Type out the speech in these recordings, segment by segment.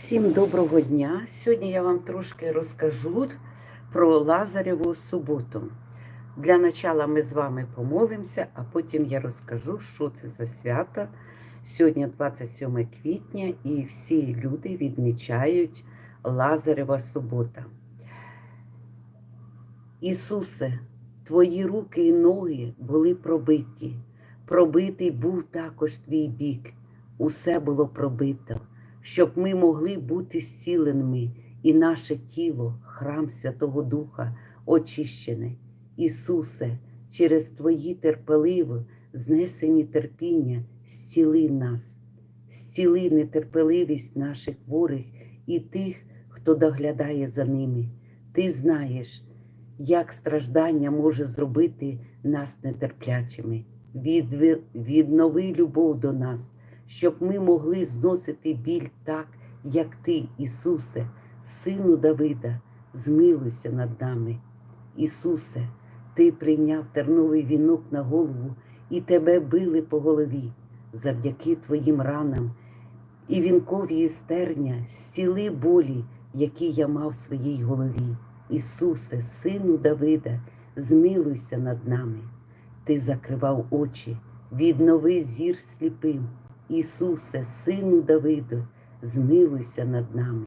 Всім доброго дня! Сьогодні я вам трошки розкажу про Лазареву суботу. Для начала ми з вами помолимося, а потім я розкажу, що це за свято. Сьогодні 27 квітня, і всі люди відмічають Лазарева субота. Ісусе, твої руки і ноги були пробиті. Пробитий був також твій бік. Усе було пробито щоб ми могли бути зціленими і наше тіло, храм Святого Духа, очищене. Ісусе, через Твої терпеливо, знесені терпіння, зціли нас, зціли нетерпеливість наших хворих і тих, хто доглядає за ними. Ти знаєш, як страждання може зробити нас нетерплячими. Віднови любов до нас щоб ми могли зносити біль так, як Ти, Ісусе, Сину Давида, змилуйся над нами. Ісусе, Ти прийняв терновий вінок на голову і тебе били по голові завдяки Твоїм ранам і вінкові стерня, зціли болі, які я мав в своїй голові. Ісусе, Сину Давида, змилуйся над нами. Ти закривав очі, віднови зір сліпим. Ісусе, Сину Давиду, змилуйся над нами.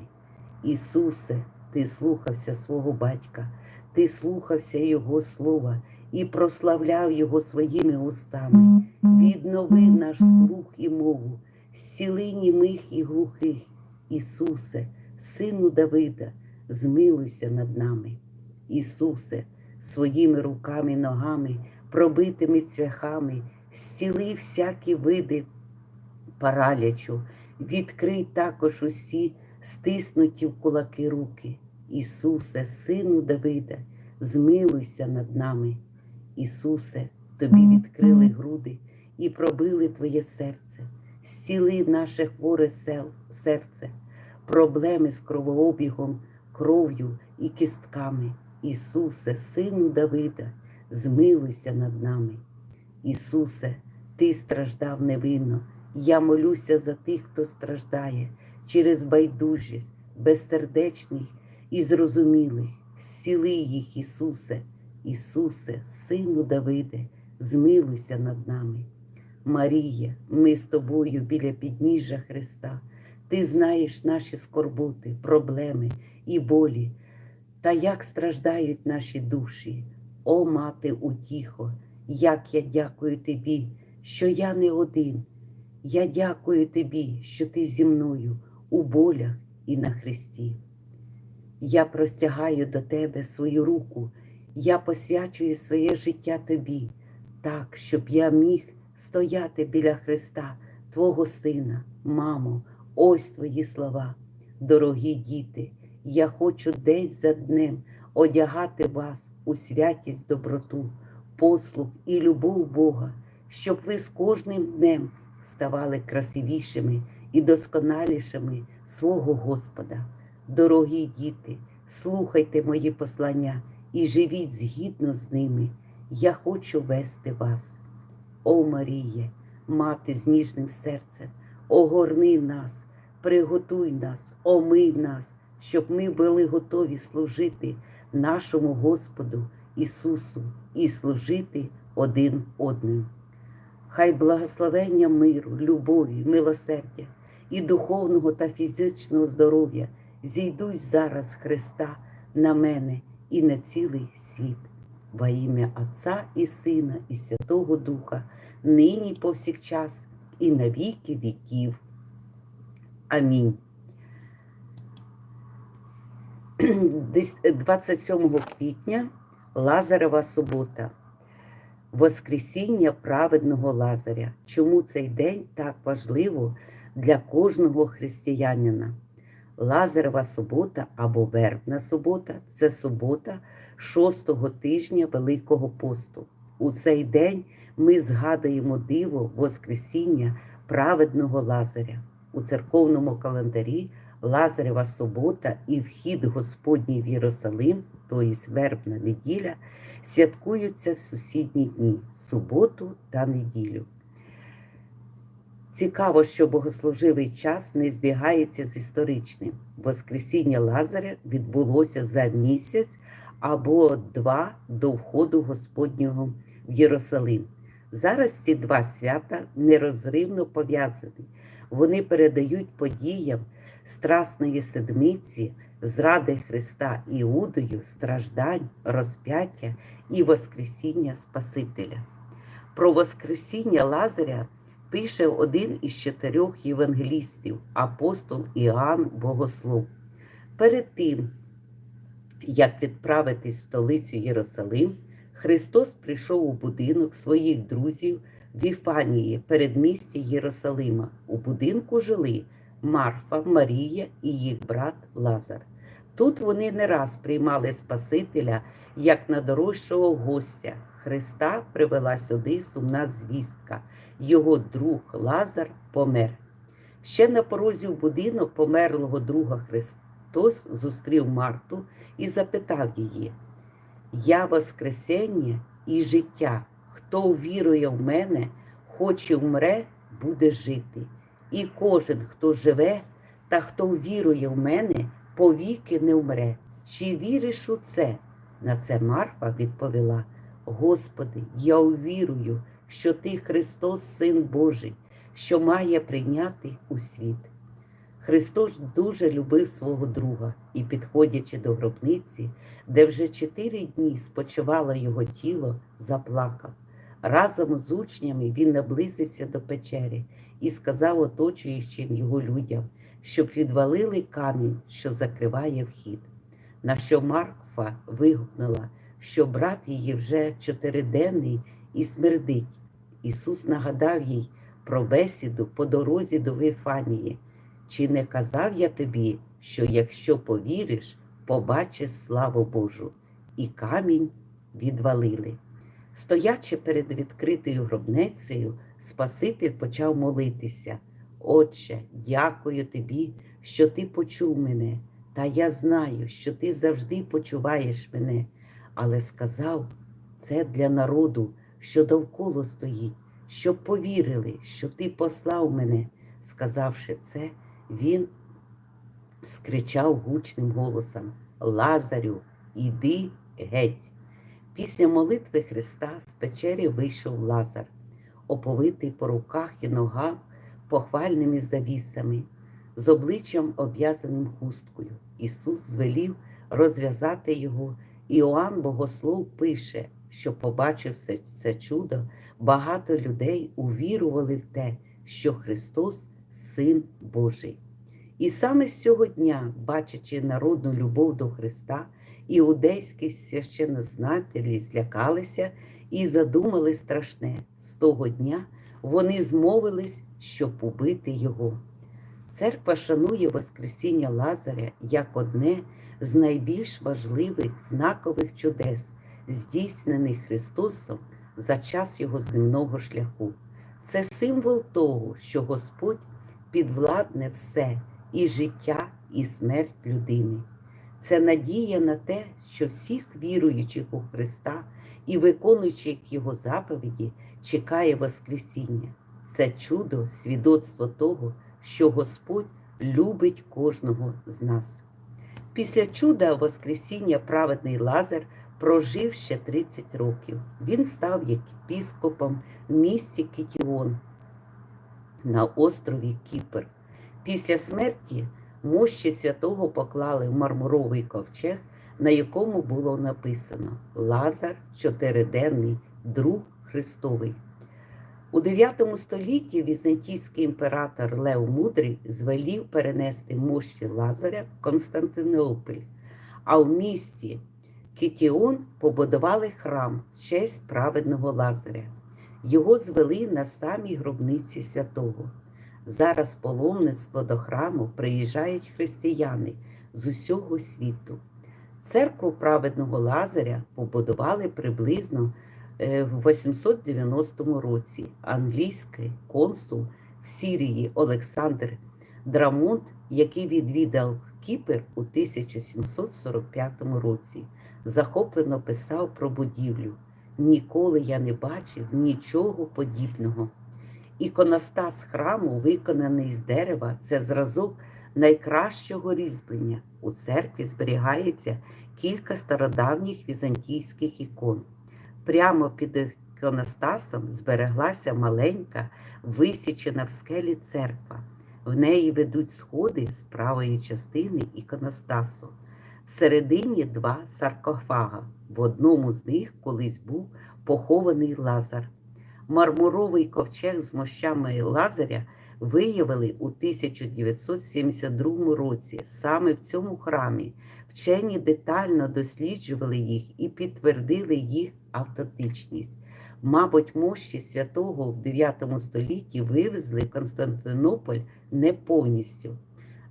Ісусе, Ти слухався свого батька, Ти слухався Його слова і прославляв Його своїми устами. Віднови наш слух і мову, зціли німих і глухих. Ісусе, Сину Давида, змилуйся над нами. Ісусе, своїми руками, ногами, пробитими цвяхами, зціли всякі види паралячу, відкрий також усі стиснуті в кулаки руки. Ісусе, Сину Давида, змилуйся над нами. Ісусе, тобі відкрили груди і пробили Твоє серце, зціли наше хворе серце, проблеми з кровообігом, кров'ю і кістками. Ісусе, Сину Давида, змилуйся над нами. Ісусе, Ти страждав невинно, я молюся за тих, хто страждає через байдужість, безсердечних і зрозумілих. Зціли їх, Ісусе, Ісусе, Сину Давиде, змилуйся над нами. Марія, ми з тобою біля підніжжя Христа. Ти знаєш наші скорботи, проблеми і болі, та як страждають наші душі. О, мати утіхо, як я дякую тобі, що я не один. Я дякую тобі, що ти зі мною у болях і на хресті. Я простягаю до тебе свою руку, я посвячую своє життя тобі, так, щоб я міг стояти біля Христа, Твого Сина, мамо, ось твої слова, дорогі діти, я хочу день за днем одягати вас у святість доброту, послуг і любов Бога, щоб ви з кожним днем ставали красивішими і досконалішими свого Господа. Дорогі діти, слухайте мої послання і живіть згідно з ними. Я хочу вести вас. О Маріє, мати з ніжним серцем, огорни нас, приготуй нас, омий нас, щоб ми були готові служити нашому Господу Ісусу і служити один одним. Хай благословення миру, любові, милосердя і духовного та фізичного здоров'я зійдуть зараз Христа на мене і на цілий світ. Во ім'я Отця і Сина, і Святого Духа, нині повсякчас, і на віки віків. Амінь. 27 квітня Лазарева субота. Воскресіння праведного Лазаря. Чому цей день так важливо для кожного християнина? Лазарева субота або вербна субота це субота шостого тижня Великого посту. У цей день ми згадуємо диво Воскресіння праведного Лазаря. У церковному календарі Лазарева субота і вхід Господній в Єрусалим, тобто вербна неділя святкуються в сусідні дні суботу та неділю. Цікаво, що богослуживий час не збігається з історичним. Воскресіння Лазаря відбулося за місяць або два до входу Господнього в Єрусалим. Зараз ці два свята нерозривно пов'язані. Вони передають подіям Страсної седмиці, зради Христа Іудою, страждань, розп'яття і Воскресіння Спасителя. Про Воскресіння Лазаря пише один із чотирьох євангелістів, апостол Іоанн Богослов. Перед тим, як відправитись в столицю Єрусалим, Христос прийшов у будинок своїх друзів в Іфанії, передмісті Єрусалима. У будинку жили Марфа, Марія і їх брат Лазар. Тут вони не раз приймали Спасителя як надорожчого гостя. Христа привела сюди сумна звістка. Його друг Лазар помер. Ще на порозі в будинок померлого друга Христос зустрів Марту і запитав її: Я Воскресення і життя. Хто вірує в мене, хоч і вмре, буде жити. І кожен, хто живе та хто вірує в мене, повіки не вмре. Чи віриш у це? На це Марфа відповіла: Господи, я увірую, що Ти Христос, Син Божий, що має прийняти у світ. Христос дуже любив свого друга і, підходячи до гробниці, де вже чотири дні спочивало його тіло, заплакав. Разом з учнями він наблизився до печери і сказав оточуючим його людям, щоб відвалили камінь, що закриває вхід. На що Марфа вигукнула, що брат її вже чотириденний і смердить. Ісус нагадав їй про бесіду по дорозі до Вифанії. Чи не казав я тобі, що якщо повіриш, побачиш славу Божу, і камінь відвалили. Стоячи перед відкритою гробницею, Спаситель почав молитися. Отче, дякую тобі, що ти почув мене, та я знаю, що ти завжди почуваєш мене, але сказав це для народу, що довкола стоїть, щоб повірили, що ти послав мене. Сказавши це, він скричав гучним голосом Лазарю, іди геть. Після молитви Христа з печері вийшов Лазар, оповитий по руках і ногах похвальними завісами, з обличчям обв'язаним хусткою. Ісус звелів розв'язати його. Іоанн Богослов пише, що, побачивши це чудо, багато людей увірували в те, що Христос Син Божий. І саме з цього дня, бачачи народну любов до Христа, іудейські священнознателі злякалися і задумали страшне. З того дня вони змовились, щоб убити його. Церква шанує Воскресіння Лазаря як одне з найбільш важливих знакових чудес, здійснених Христосом за час Його земного шляху. Це символ того, що Господь підвладне все і життя, і смерть людини. Це надія на те, що всіх віруючих у Христа і виконуючих Його заповіді чекає Воскресіння. Це чудо, свідоцтво того, що Господь любить кожного з нас. Після чуда Воскресіння праведний Лазар прожив ще 30 років. Він став єпіскопом в місті Китіон на острові Кіпр. Після смерті мощі святого поклали в мармуровий ковчег, на якому було написано Лазар чотириденний друг Христовий. У 9 столітті візантійський імператор Лев Мудрий звелів перенести мощі Лазаря в Константинополь, а в місті Китіон побудували храм в честь праведного Лазаря. Його звели на самій гробниці святого. Зараз паломництво до храму приїжджають християни з усього світу. Церкву праведного Лазаря побудували приблизно е, в 890 році. Англійський консул в Сірії Олександр Драмонт, який відвідав Кіпр у 1745 році, захоплено писав про будівлю. Ніколи я не бачив нічого подібного. Іконостас храму, виконаний з дерева, це зразок найкращого різьблення. У церкві зберігається кілька стародавніх візантійських ікон. Прямо під іконостасом збереглася маленька, висічена в скелі церква. В неї ведуть сходи з правої частини іконостасу. Всередині два саркофага. В одному з них колись був похований Лазар. Мармуровий ковчег з мощами Лазаря виявили у 1972 році. Саме в цьому храмі вчені детально досліджували їх і підтвердили їх автентичність. Мабуть, мощі святого в 9 столітті вивезли в Константинополь не повністю.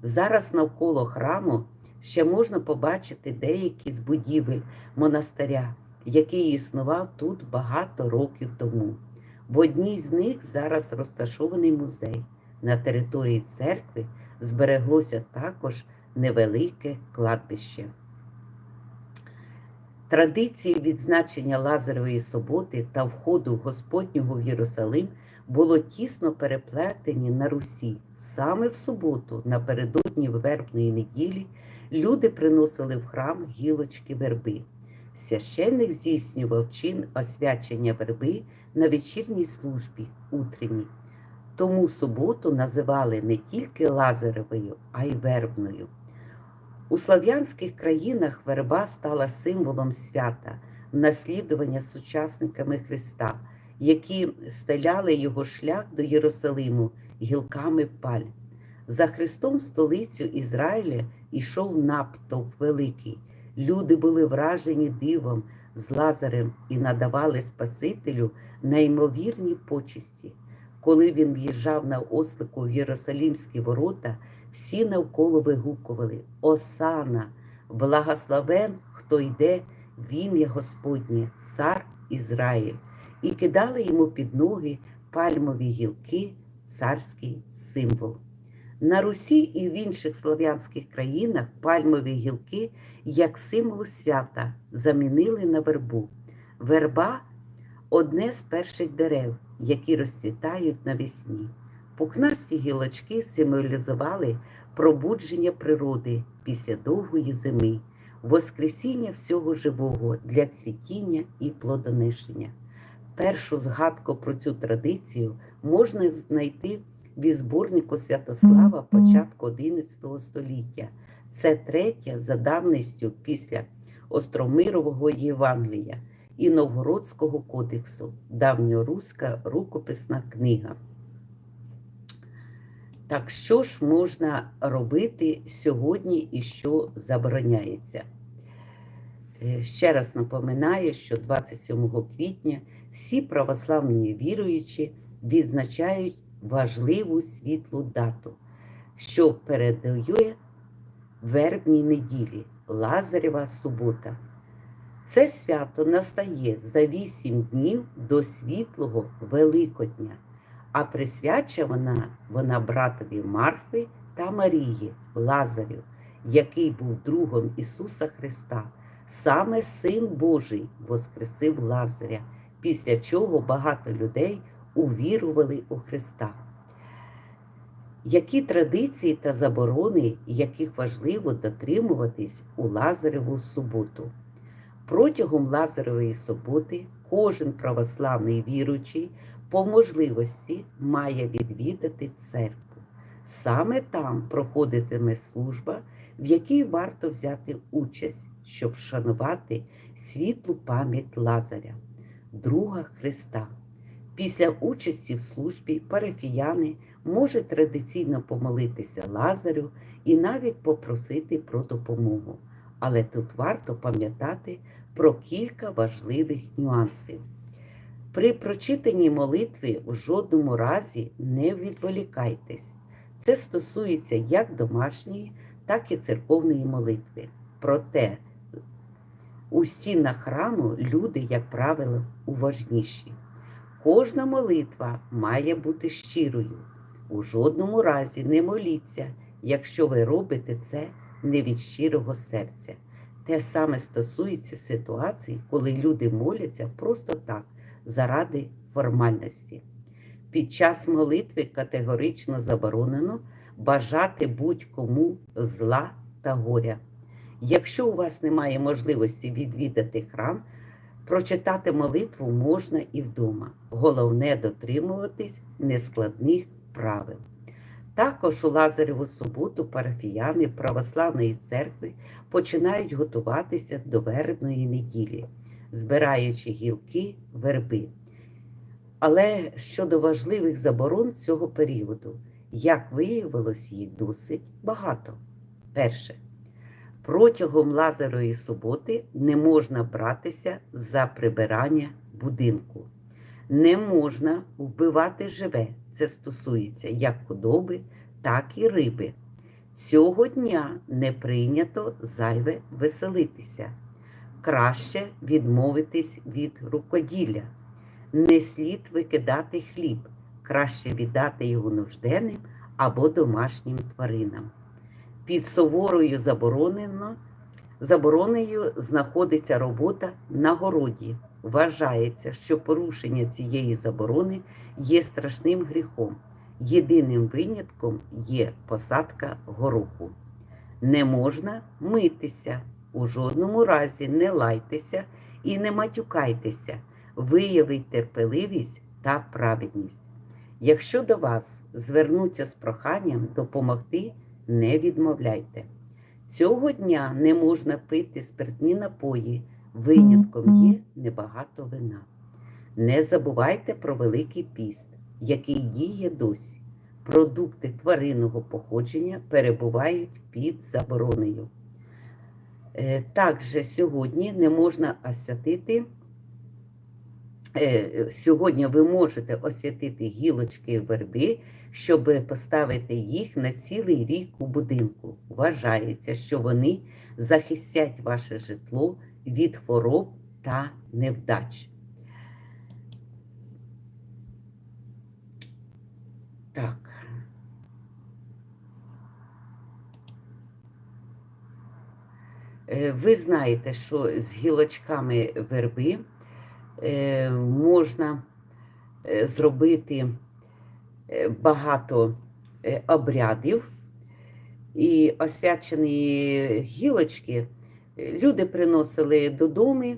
Зараз навколо храму ще можна побачити деякі з будівель монастиря, який існував тут багато років тому. В одній з них зараз розташований музей. На території церкви збереглося також невелике кладбище. Традиції відзначення Лазаревої суботи та входу Господнього в Єрусалим було тісно переплетені на Русі. Саме в суботу, напередодні вербної неділі, люди приносили в храм гілочки верби. Священник здійснював чин освячення верби на вечірній службі утренній. Тому суботу називали не тільки Лазаревою, а й вербною. У слав'янських країнах верба стала символом свята, наслідування сучасниками Христа, які стеляли його шлях до Єрусалиму гілками паль. За Христом столицю Ізраїля йшов наптовп великий. Люди були вражені дивом з Лазарем і надавали Спасителю неймовірні почесті. Коли він в'їжджав на ослику в Єрусалімські ворота, всі навколо вигукували Осана, благословен, хто йде в ім'я Господнє, цар Ізраїль, і кидали йому під ноги пальмові гілки, царський символ. На Русі і в інших слов'янських країнах пальмові гілки як символ свята замінили на вербу. Верба одне з перших дерев, які розцвітають навесні. Пухнасті гілочки символізували пробудження природи після довгої зими, воскресіння всього живого для цвітіння і плодоношення. Першу згадку про цю традицію можна знайти в зборнику Святослава початку XI століття. Це третя за давністю після Остромирового Євангелія і Новгородського кодексу, давньоруська рукописна книга. Так що ж можна робити сьогодні і що забороняється? Е, Ще раз напоминаю, що 27 квітня всі православні віруючі відзначають важливу світлу дату, що передає вербній неділі Лазарєва субота. Це свято настає за вісім днів до світлого Великодня, а присвячена вона братові Марфи та Марії Лазарю, який був другом Ісуса Христа. Саме Син Божий воскресив Лазаря, після чого багато людей увірували у Христа. Які традиції та заборони, яких важливо дотримуватись у Лазареву суботу? Протягом Лазаревої суботи кожен православний віруючий по можливості має відвідати церкву. Саме там проходитиме служба, в якій варто взяти участь, щоб вшанувати світлу пам'ять Лазаря, друга Христа. Після участі в службі парафіяни можуть традиційно помолитися Лазарю і навіть попросити про допомогу. Але тут варто пам'ятати про кілька важливих нюансів. При прочитанні молитви в жодному разі не відволікайтесь. Це стосується як домашньої, так і церковної молитви. Проте у стінах храму люди, як правило, уважніші. Кожна молитва має бути щирою. У жодному разі не моліться, якщо ви робите це не від щирого серця. Те саме стосується ситуацій, коли люди моляться просто так, заради формальності. Під час молитви категорично заборонено бажати будь-кому зла та горя. Якщо у вас немає можливості відвідати храм, прочитати молитву можна і вдома. Головне дотримуватись нескладних правил. Також у Лазареву суботу парафіяни Православної церкви починають готуватися до вербної неділі, збираючи гілки верби. Але щодо важливих заборон цього періоду, як виявилось, їх досить багато. Перше. Протягом Лазарої суботи не можна братися за прибирання будинку. Не можна вбивати живе. Це стосується як худоби, так і риби. Цього дня не прийнято зайве веселитися. Краще відмовитись від рукоділля. Не слід викидати хліб, краще віддати його нужденним або домашнім тваринам. Під суворою заборонено, заборонею знаходиться робота на городі. Вважається, що порушення цієї заборони є страшним гріхом. Єдиним винятком є посадка гороху. Не можна митися, у жодному разі не лайтеся і не матюкайтеся, виявіть терпеливість та праведність. Якщо до вас звернуться з проханням допомогти, не відмовляйте. Цього дня не можна пити спиртні напої, винятком є небагато вина. Не забувайте про Великий піст, який діє досі. Продукти тваринного походження перебувають під заборонею. Е, Також сьогодні не можна освятити. Е, Сьогодні ви можете освятити гілочки верби, щоб поставити їх на цілий рік у будинку. Вважається, що вони захистять ваше житло від хвороб та невдач. Так. Е, Ви знаєте, що з гілочками верби е, можна е, зробити багато е, обрядів, і освячені гілочки е, люди приносили додому,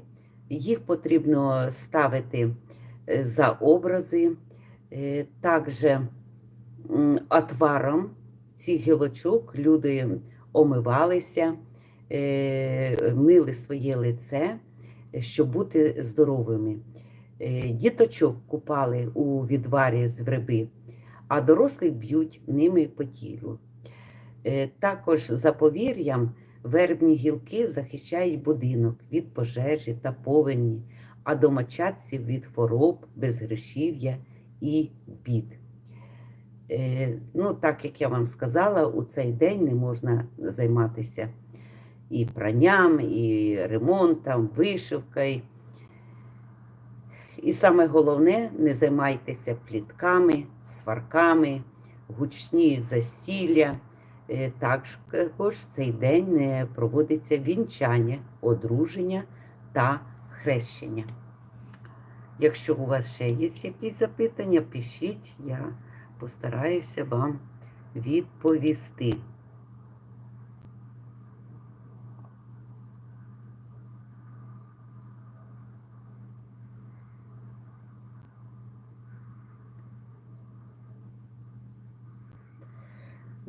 їх потрібно ставити е, за образи, Е, також отваром цих гілочок люди омивалися, е, мили своє лице, е, щоб бути здоровими. Е, Діточок купали у відварі з вреби, а дорослих б'ють ними по тілу. Е, Також за повір'ям вербні гілки захищають будинок від пожежі та повені, а домочадців від хвороб, безгрішів'я і бід. Е, Ну, так як я вам сказала, у цей день не можна займатися і пранням, і ремонтом, вишивкою. І саме головне, не займайтеся плітками, сварками, гучні засілля. Е, Також цей день проводиться вінчання, одруження та хрещення. Якщо у вас ще є якісь запитання, пишіть, я постараюся вам відповісти.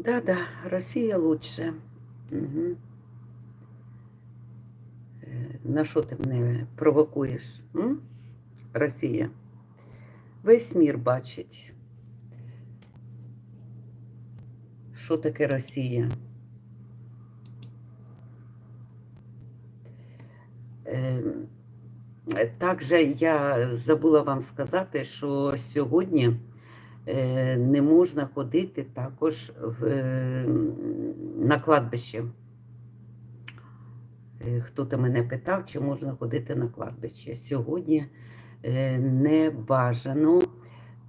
Да-да, Росія лучше. Угу. На що ти мене провокуєш? М? Росія. Весь мір бачить. Що таке Росія? Також я забула вам сказати, що сьогодні не можна ходити також в, е, на кладбище. Е, Хто-то мене питав, чи можна ходити на кладбище. Сьогодні е, не бажано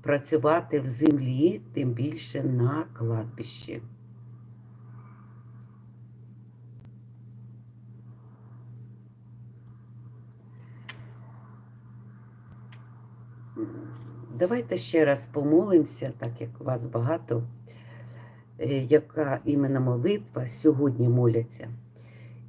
працювати в землі, тим більше на кладбищі. Давайте ще раз помолимося, так як вас багато, е, яка іменно молитва сьогодні моляться.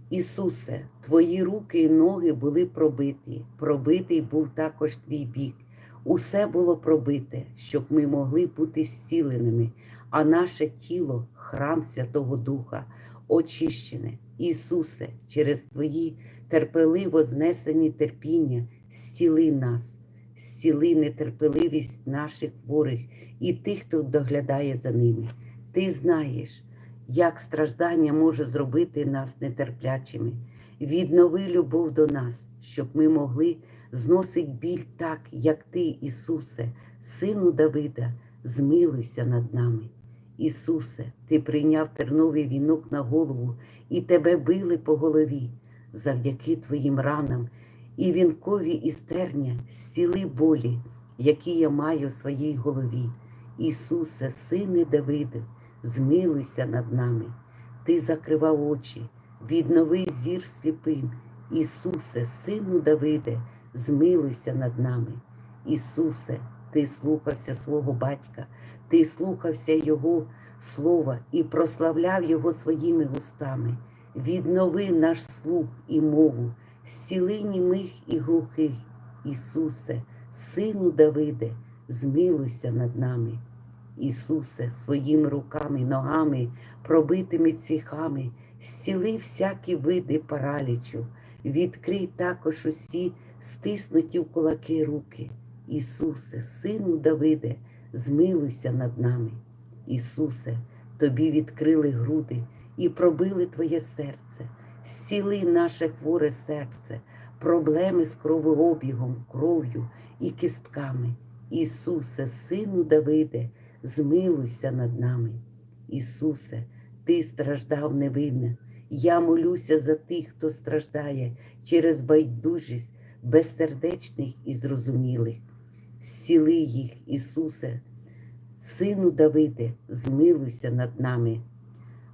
Ісусе, Твої руки і ноги були пробиті, пробитий був також твій бік. Усе було пробите, щоб ми могли бути зціленими, а наше тіло храм Святого Духа, очищене. Ісусе, через Твої терпеливо знесені терпіння, зціли нас, зціли нетерпеливість наших хворих і тих, хто доглядає за ними. Ти знаєш, як страждання може зробити нас нетерплячими. Віднови любов до нас, щоб ми могли зносити біль так, як Ти, Ісусе, Сину Давида, змилуйся над нами. Ісусе, Ти прийняв терновий вінок на голову і тебе били по голові завдяки Твоїм ранам і вінкові істерня зціли болі, які я маю в своїй голові. Ісусе, Сине Давида, змилуйся над нами. Ти закривав очі, віднови зір сліпим. Ісусе, Сину Давиде, змилуйся над нами. Ісусе, Ти слухався свого батька, Ти слухався Його слова і прославляв Його своїми густами. Віднови наш слух і мову, зціли німих і глухих. Ісусе, Сину Давиде, змилуйся над нами. Ісусе, своїми руками, ногами, пробитими цвіхами, зціли всякі види паралічу, відкрий також усі стиснуті в кулаки руки. Ісусе, Сину Давиде, змилуйся над нами. Ісусе, Тобі відкрили груди і пробили Твоє серце, зціли наше хворе серце, проблеми з кровообігом, кров'ю і кістками. Ісусе, Сину Давиде, змилуйся над нами. Ісусе, Ти страждав невинно. Я молюся за тих, хто страждає через байдужість безсердечних і зрозумілих. Зціли їх, Ісусе, Сину Давиде, змилуйся над нами.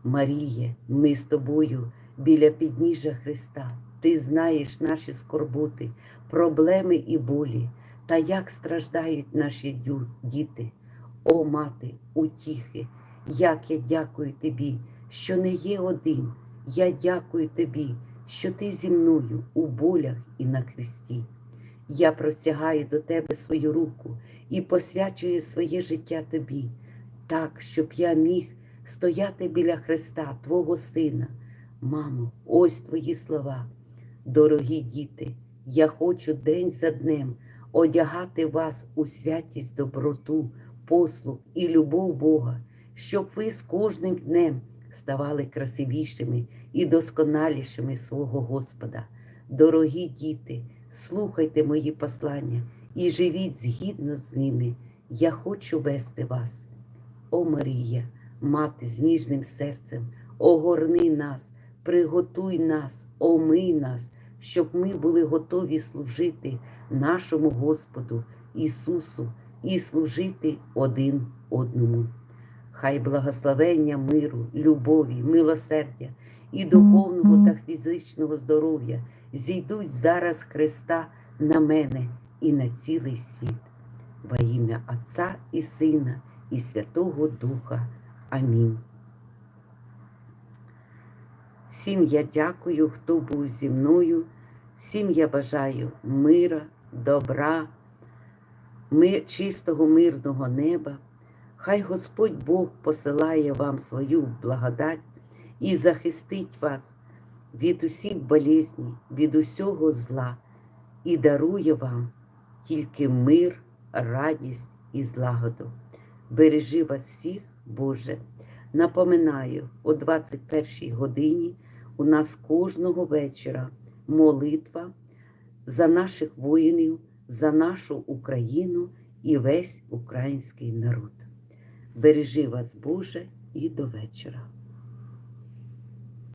Маріє, ми з тобою біля підніжжя Христа. Ти знаєш наші скорботи, проблеми і болі, та як страждають наші діти. О, мати, утіхи, як я дякую тобі, що не є один. Я дякую тобі, що ти зі мною у болях і на хресті. Я простягаю до тебе свою руку і посвячую своє життя тобі, так, щоб я міг стояти біля Христа, Твого Сина. Мамо, ось твої слова. Дорогі діти, я хочу день за днем одягати вас у святість, доброту, послуг і любов Бога, щоб ви з кожним днем ставали красивішими і досконалішими свого Господа. Дорогі діти, слухайте мої послання і живіть згідно з ними. Я хочу вести вас. О Марія, мати з ніжним серцем, огорни нас, приготуй нас, омий нас, щоб ми були готові служити нашому Господу Ісусу і служити один одному. Хай благословення миру, любові, милосердя і духовного та фізичного здоров'я зійдуть зараз Христа на мене і на цілий світ. Во ім'я Отця і Сина, і Святого Духа. Амінь. Всім я дякую, хто був зі мною. Всім я бажаю мира, добра, ми, чистого мирного неба. Хай Господь Бог посилає вам свою благодать і захистить вас від усіх болезней, від усього зла і дарує вам тільки мир, радість і злагоду. Бережи вас всіх, Боже. Напоминаю, о 21 годині у нас кожного вечора молитва за наших воїнів, за нашу Україну і весь український народ. Бережи вас, Боже, і до вечора.